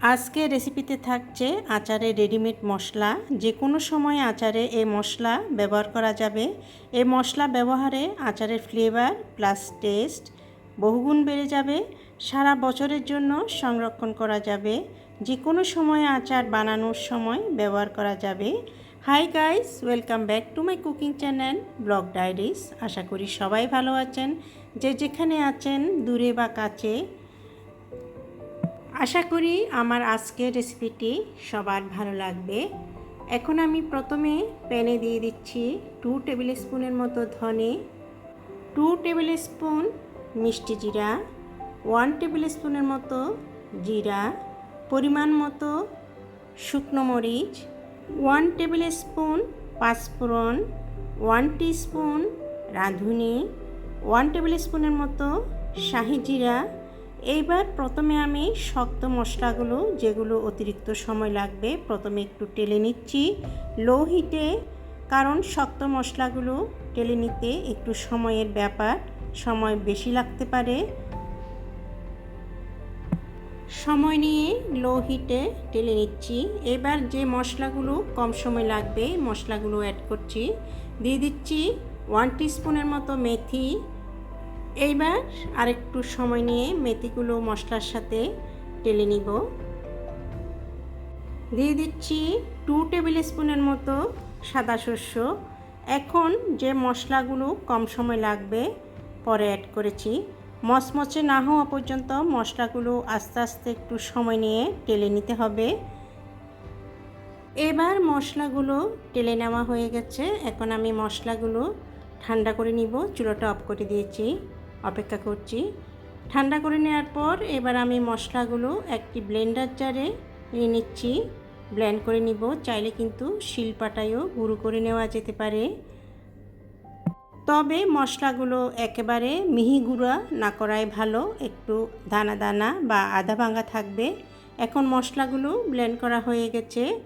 আজকে রেসিপিতে থাকছে আচারে রেডিমেড মশলা। যে কোনো সময় আচারে এই মশলা ব্যবহার করা যাবে। এই মশলা ব্যবহারে আচারের ফ্লেভার প্লাস টেস্ট বহুগুণ বেড়ে যাবে। সারা বছরের জন্য সংরক্ষণ করা যাবে। যে কোনো সময় আচার বানানোর সময় ব্যবহার করা যাবে। Hi guys welcome back to my cooking channel blog diaries আশা করি সবাই ভালো আছেন। যে যেখানে আছেন, দূরে বা কাছে আশা করি আমার আজকের রেসিপিটি সবার ভালো লাগবে। এখন আমি প্রথমে প্যানে দিয়ে দিচ্ছি টু টেবিল স্পুনের মতো ধনে টু টেবিল স্পুন মিষ্টি জিরা ওয়ান টেবিল স্পুনের মতো জিরা, পরিমাণ মতো শুকনো মরিচ ওয়ান টেবিল স্পুন পাঁচফোড়ন ওয়ান স্পুন রাঁধুনি ওয়ান টেবিল স্পুনের মতো শাহি জিরা এইবার প্রথমে আমি শক্ত মশলাগুলো, যেগুলো অতিরিক্ত সময় লাগবে, প্রথমে একটু টেলে নিচ্ছি। লো হিটে, কারণ শক্ত মশলাগুলো টেলে নিতে একটু সময়ের ব্যাপার, সময় বেশি লাগতে পারে। সময় নিয়ে লো হিটে টেলে নিচ্ছি। এবার যে মশলাগুলো কম সময় লাগবে, মশলাগুলো অ্যাড করছি। দিয়ে দিচ্ছি ওয়ান স্পুনের মতো মেথি এইবার আরেকটু সময় নিয়ে মেথিগুলো মশলার সাথে টেলে নিব। দিয়ে দিচ্ছি টু টেবিল স্পুনের মতো সাদা শস্য। এখন যে মশলাগুলো কম সময় লাগবে, পরে অ্যাড করেছি। মচমচে না হওয়া পর্যন্ত মশলাগুলো আস্তে আস্তে একটু সময় নিয়ে টেলে নিতে হবে। এবার মশলাগুলো টেলে নেওয়া হয়ে গেছে। এখন আমি মশলাগুলো ঠান্ডা করে নিব। চুলোটা অফ করে দিয়েছি। অপেক্ষা করছি। ঠান্ডা করে নেওয়ার পর এবার আমি মশলাগুলো একটি ব্লেন্ডার জারে নিয়ে নিচ্ছি। ব্লেন্ড করে নিব, চাইলে কিন্তু শিলপাটায়ও গুঁড়ো করে নেওয়া যেতে পারে। তবে মশলাগুলো একেবারে মিহি গুঁড়া না করাই ভালো, একটু দানা দানা বা আধা ভাঙা থাকবে। এখন মশলাগুলো ব্লেন্ড করা হয়ে গেছে।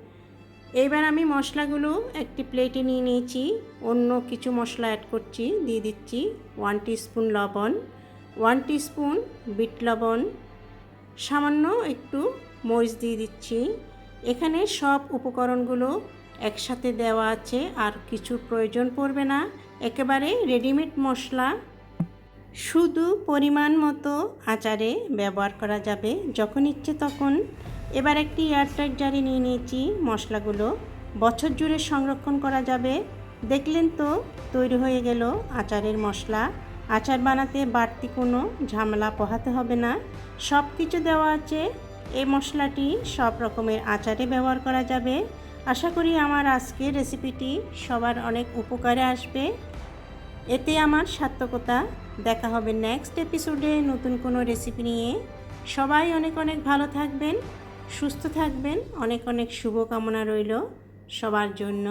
এবার আমি মশলাগুলো একটি প্লেটে নিয়ে নিয়েছি। অন্য কিছু মশলা অ্যাড করছি, দিয়ে দিচ্ছি ওয়ান স্পুন লবণ ওয়ান স্পুন বিট লবণ, সামান্য একটু মরিচ দিয়ে দিচ্ছি। এখানে সব উপকরণগুলো একসাথে দেওয়া আছে, আর কিছু প্রয়োজন পড়বে না। একেবারে রেডিমেড মশলা। শুধু পরিমাণ মতো আচারে ব্যবহার করা যাবে, যখন ইচ্ছে তখন। এবার একটি এয়ারটাইট জারে নিয়ে নিয়েছি মশলাগুলো। বছর জুড়ে সংরক্ষণ করা যাবে। দেখলেন তো, তৈরি হয়ে গেল আচারের মশলা। আচার বানাতে বাড়তি কোনো ঝামেলা পোহাতে হবে না। সব কিছু দেওয়া আছে। এই মশলাটি সব রকমের আচারে ব্যবহার করা যাবে। আশা করি আমার আজকের রেসিপিটি সবার অনেক উপকারে আসবে। এতে আমার সার্থকতা। দেখা হবে নেক্সট এপিসোডে নতুন কোনো রেসিপি নিয়ে। সবাই অনেক অনেক ভালো থাকবেন। সুস্থ থাকবেন। অনেক অনেক শুভকামনা রইল সবার জন্য।